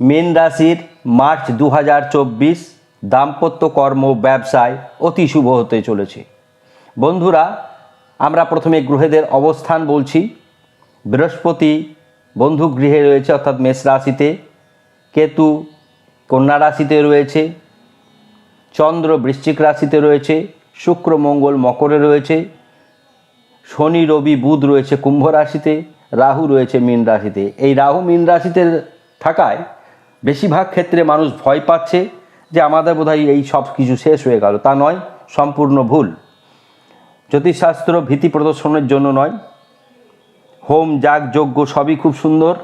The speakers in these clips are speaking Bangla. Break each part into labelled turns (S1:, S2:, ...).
S1: মীন রাশির মার্চ দু হাজার চব্বিশ দাম্পত্য কর্ম ব্যবসায় অতি শুভ হতে চলেছে। বন্ধুরা, আমরা প্রথমে গ্রহেদের অবস্থান বলছি। বৃহস্পতি বন্ধু গৃহে রয়েছে, অর্থাৎ মেষ রাশিতে। কেতু কন্যা রাশিতে রয়েছে। চন্দ্র বৃশ্চিক রাশিতে রয়েছে। শুক্র, মঙ্গল, মকরে রয়েছে। শনি, রবি, বুধ রয়েছে কুম্ভ রাশিতে। রাহু রয়েছে মীন রাশিতে। এই রাহু মীন রাশিতে থাকায় বেশিরভাগ ক্ষেত্রে মানুষ ভয় পাচ্ছে যে আমাদের বোধহয় এই সব কিছু শেষ হয়ে গেল। তা নয়, সম্পূর্ণ ভুল। জ্যোতিষশাস্ত্র ভীতি প্রদর্শনের জন্য নয়। হোম, যাগ, যজ্ঞ সবই খুব সুন্দর,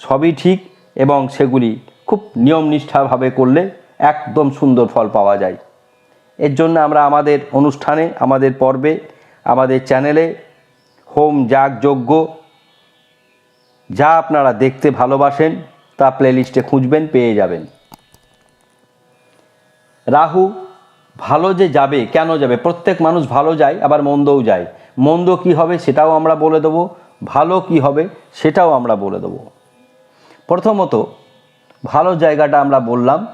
S1: সবই ঠিক এবং সেগুলি খুব নিয়ম নিষ্ঠাভাবে করলে একদম সুন্দর ফল পাওয়া যায়। এর জন্য আমরা আমাদের অনুষ্ঠানে, আমাদের পর্বে, আমাদের চ্যানেলে হোম, যাগ, যজ্ঞ যা আপনারা দেখতে ভালোবাসেন তা প্লেলিস্টে খুঁজবেন, পেয়ে যাবেন। রাহু, ভালো যে যাবে, কেন যাবে? প্রত্যেক মানুষ ভালো যায়, আবার মন্দও যায়। মন্দ কি হবে সেটাও আমরা বলে দেবো, ভালো কি হবে সেটাও আমরা বলে দেবো। প্রথমত, ভালো জায়গাটা আমরা বললাম,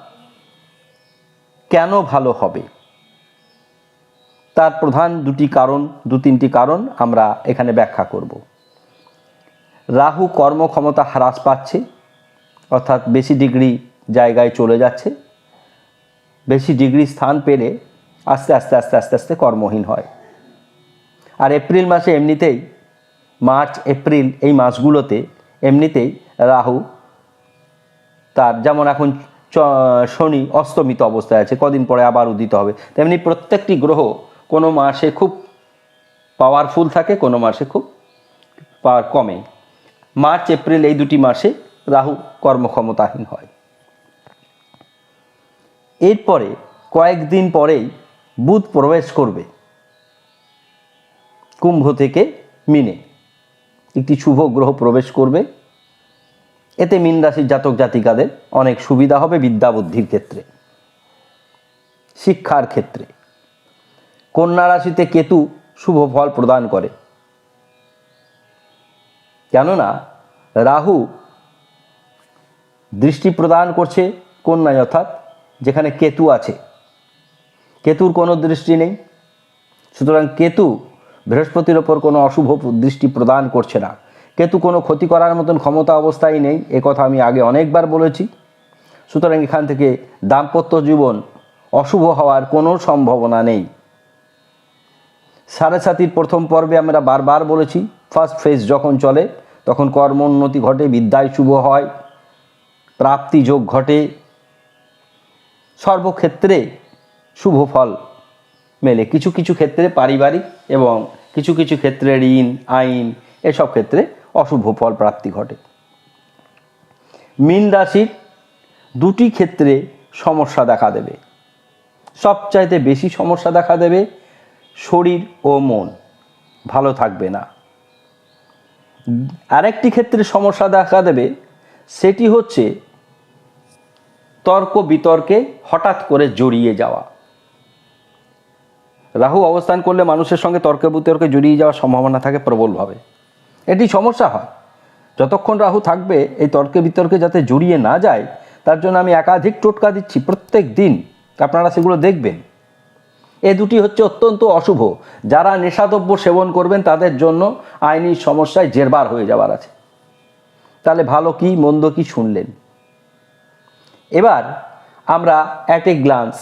S1: কেন ভালো হবে? তার প্রধান দুটি কারণ, দু তিনটি কারণ আমরা এখানে ব্যাখ্যা করব। রাহু কর্মক্ষমতা হ্রাস পাচ্ছে অর্থাৎ বেশি ডিগ্রি জায়গায় চলে যাচ্ছে, বেশি ডিগ্রি স্থান পেলে আস্তে আস্তে আস্তে আস্তে আস্তে কর্মহীন হয়। আর এপ্রিল মাসে এমনিতেই, মার্চ, এপ্রিল এই মাসগুলোতে এমনিতেই রাহু তার যেমন এখন শনি অস্তমিত অবস্থায় আছে, কদিন পরে আবার উদিত হবে। তেমনি প্রত্যেকটি গ্রহ কোনো মাসে খুব পাওয়ারফুল থাকে, কোনো মাসে খুব পাওয়ার কমে। মার্চ, এপ্রিল এই দুটি মাসে রাহু কর্মক্ষমতাহীন হয়। এরপরে কয়েকদিন পরেই বুধ প্রবেশ করবে কুম্ভ থেকে মিনে। একটি শুভ গ্রহ প্রবেশ করবে। এতে মীন রাশির জাতক জাতিকাদের অনেক সুবিধা হবে বিদ্যা বুদ্ধির ক্ষেত্রে। শিক্ষার ক্ষেত্রে। কন্যা রাশিতে কেতু শুভ ফল প্রদান করে। কেননা, রাহু দৃষ্টি প্রদান করছে কন্যায়, অর্থাৎ যেখানে কেতু আছে। কেতুর কোনো দৃষ্টি নেই। সুতরাং কেতু বৃহস্পতির ওপর কোনো অশুভ দৃষ্টি প্রদান করছে না। কেতু কোনো ক্ষতি করার মতন ক্ষমতা অবস্থায় নেই, এ কথা আমি আগে অনেকবার বলেছি। সুতরাং এখান থেকে দাম্পত্য জীবন অশুভ হওয়ার কোনো সম্ভাবনা নেই। সাড়ে সাতির প্রথম পর্বে আমরা বারবার বলেছি ফার্স্ট ফেজ যখন চলে, তখন কর্মোন্নতি ঘটে, বিদ্যায় শুভ হয়। প্রাপ্তি যোগ ঘটে। সর্বক্ষেত্রে শুভ ফল মেলে। কিছু কিছু ক্ষেত্রে পারিবারিক এবং কিছু কিছু ক্ষেত্রে ঋণ, আইন, এসব ক্ষেত্রে অশুভ ফল প্রাপ্তি ঘটে। মীন রাশির দুটি ক্ষেত্রে সমস্যা দেখা দেবে। সবচাইতে বেশি সমস্যা দেখা দেবে শরীর ও মন। ভালো থাকবে না। আরেকটি ক্ষেত্রে সমস্যা দেখা দেবে, সেটি হচ্ছে তর্ক বিতর্কে হঠাৎ করে জড়িয়ে যাওয়া। রাহু অবস্থান করলে মানুষের সঙ্গে তর্কে বিতর্কে জড়িয়ে যাওয়ার সম্ভাবনা থাকে প্রবলভাবে। এটি সমস্যা হয়। যতক্ষণ রাহু থাকবে, এই তর্কে বিতর্কে যাতে জড়িয়ে না যায়, তার জন্য আমি একাধিক টোটকা দিচ্ছি প্রত্যেক দিন। আপনারা সেগুলো দেখবেন। এ দুটি হচ্ছে অত্যন্ত অশুভ। যারা নেশাদ্রব্য সেবন করবেন, তাদের জন্য আইনি সমস্যায় জেরবার হয়ে যাওয়ার আছে। তাহলে ভালো কি, মন্দ কি শুনলেন? এবার আমরা অ্যাট এ গ্লান্স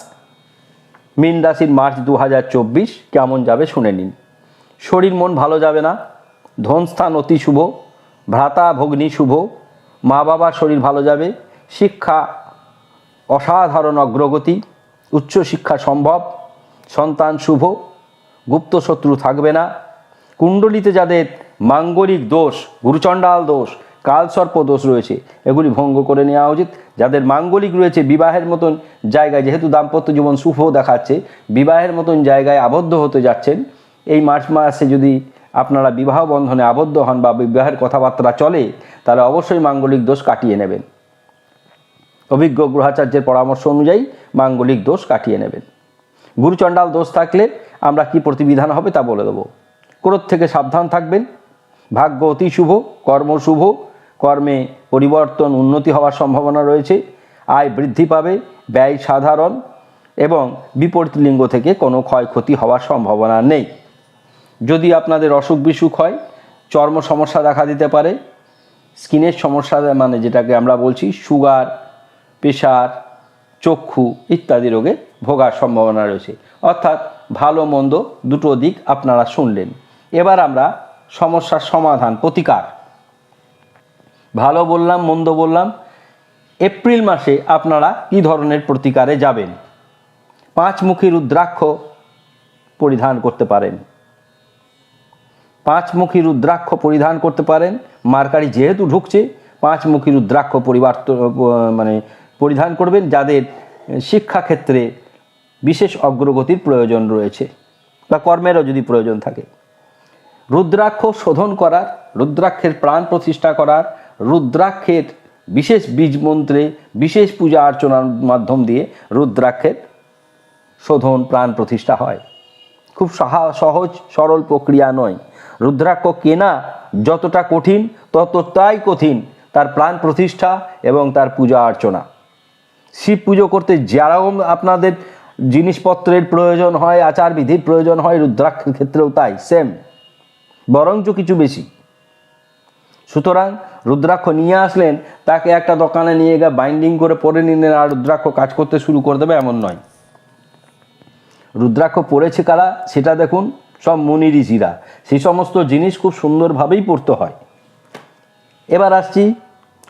S1: মীন রাশির মার্চ দু হাজার চব্বিশ কেমন যাবে শুনে নিন। শরীর মন ভালো যাবে না ধনস্থান অতি শুভ, ভ্রাতা ভগ্নী শুভ, মা বাবার শরীর ভালো যাবে, শিক্ষা অসাধারণ অগ্রগতি, উচ্চশিক্ষা সম্ভব, সন্তান শুভ, গুপ্ত শত্রু থাকবে না, কুণ্ডলিতে যাদের মাঙ্গলিক দোষ, গুরুচণ্ডাল দোষ কালসর্প দোষ রয়েছে। এগুলি ভঙ্গ করে নেওয়া উচিত। যাদের মাঙ্গলিক রয়েছে, বিবাহের মতন জায়গায় যেহেতু দাম্পত্য জীবন শুভ দেখাচ্ছে, বিবাহের মতন জায়গায় আবদ্ধ হতে যাচ্ছেন, এই মার্চ মাসে যদি আপনারা বিবাহ বন্ধনে আবদ্ধ হন বা বিবাহের কথাবার্তা চলে, তাহলে অবশ্যই মাঙ্গলিক দোষ কাটিয়ে নেবেন। অভিজ্ঞ গ্রহাচার্যের পরামর্শ অনুযায়ী মাঙ্গলিক দোষ কাটিয়ে নেবেন। গুরুচণ্ডাল দোষ থাকলে আমরা কি প্রতিবিধান হবে তা বলে দেবো। ক্রোধ থেকে সাবধান থাকবেন। ভাগ্য অতি শুভ, কর্ম শুভ কর্মে পরিবর্তন উন্নতি হওয়ার সম্ভাবনা রয়েছে। আয় বৃদ্ধি পাবে, ব্যয় সাধারণ এবং বিপরীত লিঙ্গ থেকে কোনো ক্ষয়ক্ষতি হওয়ার সম্ভাবনা নেই। যদি আপনাদের অসুখ বিসুখ হয়, চর্ম সমস্যা দেখা দিতে পারে, স্কিনের সমস্যা মানে যেটাকে আমরা বলছি সুগার, প্রেশার, চক্ষু ইত্যাদি রোগে ভোগার সম্ভাবনা রয়েছে। অর্থাৎ ভালো মন্দ দুটো দিক আপনারা শুনলেন। এবার আমরা সমস্যার সমাধান, প্রতিকার ভালো বললাম, মন্দ বললাম, এপ্রিল মাসে আপনারা কী ধরনের প্রতিকারে যাবেন? পাঁচমুখী রুদ্রাক্ষ পরিধান করতে পারেন। পাঁচমুখী রুদ্রাক্ষ পরিধান করতে পারেন। মার্কারি যেহেতু ঢুকছে, পাঁচমুখী রুদ্রাক্ষ পরিবর্তন মানে পরিধান করবেন, যাদের শিক্ষাক্ষেত্রে বিশেষ অগ্রগতির প্রয়োজন রয়েছে বা কর্মেরও যদি প্রয়োজন থাকে। রুদ্রাক্ষ শোধন করার, রুদ্রাক্ষের প্রাণ প্রতিষ্ঠা করার রুদ্রাক্ষের বিশেষ বীজ মন্ত্রে, বিশেষ পূজা অর্চনার মাধ্যম দিয়ে রুদ্রাক্ষের শোধন প্রাণ প্রতিষ্ঠা হয়। খুব সাহা- সহজ, সরল প্রক্রিয়া নয়। রুদ্রাক্ষ কেনা যতটা কঠিন, ততটাই কঠিন তার প্রাণ প্রতিষ্ঠা এবং তার পূজা অর্চনা। শিব পুজো করতে যেরকম আপনাদের জিনিসপত্রের প্রয়োজন হয় আচার বিধির প্রয়োজন হয়, রুদ্রাক্ষের ক্ষেত্রেও তাই সেম বরঞ্চ কিছু বেশি। সুতরাং রুদ্রাক্ষ নিয়ে আসলেন, তাকে একটা দোকানে নিয়ে গিয়ে বাইন্ডিং করে পরে নিলেন, আর রুদ্রাক্ষ কাজ করতে শুরু করে দেবে এমন নয়। রুদ্রাক্ষ পড়েছে কারা? সেটা দেখুন, সব মুনি ঋষিরা। সেই সমস্ত জিনিস খুব সুন্দরভাবেই পড়তে হয়। এবার আসছি,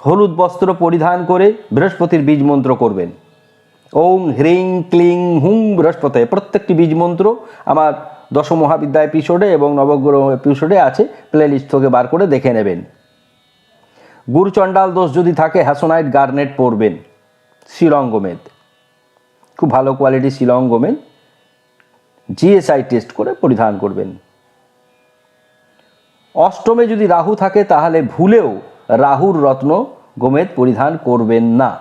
S1: হলুদ বস্ত্র পরিধান করে বৃহস্পতির বীজ মন্ত্র করবেন। ওং হ্রিং ক্লিং হুং বৃহস্পতি। প্রত্যেকটি বীজ মন্ত্র আমার দশ মহাবিদ্যা এপিসোডে এবং নবগ্রহ এপিসোডে আছে। প্লেলিস্ট থেকে বার করে দেখে নেবেন। গুরচণ্ডাল দোষ যদি থাকে হ্যাসোনাইট গার্নেট পরবেন। শিলং গোমেদ। খুব ভালো কোয়ালিটি শিলং গোমেদ। জিএসআই টেস্ট করে পরিধান করবেন। অষ্টমে যদি রাহু থাকে, তাহলে ভুলেও রাহুর রত্ন গোমেদ পরিধান করবেন না।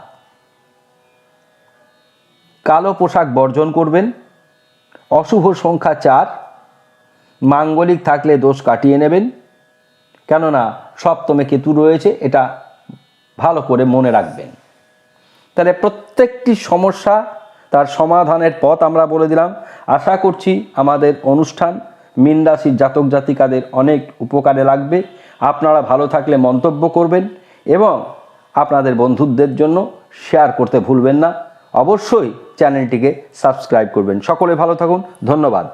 S1: কালো পোশাক বর্জন করবেন। অশুভ সংখ্যা চার। মাঙ্গলিক থাকলে দোষ কাটিয়ে নেবেন। কেননা সপ্তমে কেতু রয়েছে, এটা ভালো করে মনে রাখবেন। তাহলে প্রত্যেকটি সমস্যা তার সমাধানের পথ আমরা বলে দিলাম। আশা করছি আমাদের অনুষ্ঠান মীন রাশির জাতক জাতিকাদের অনেক উপকারে লাগবে। আপনারা ভালো থাকলে মন্তব্য করবেন এবং আপনাদের বন্ধুদের জন্য শেয়ার করতে ভুলবেন না। অবশ্যই চ্যানেলটিকে সাবস্ক্রাইব করবেন। সকলে ভালো থাকুন, ধন্যবাদ।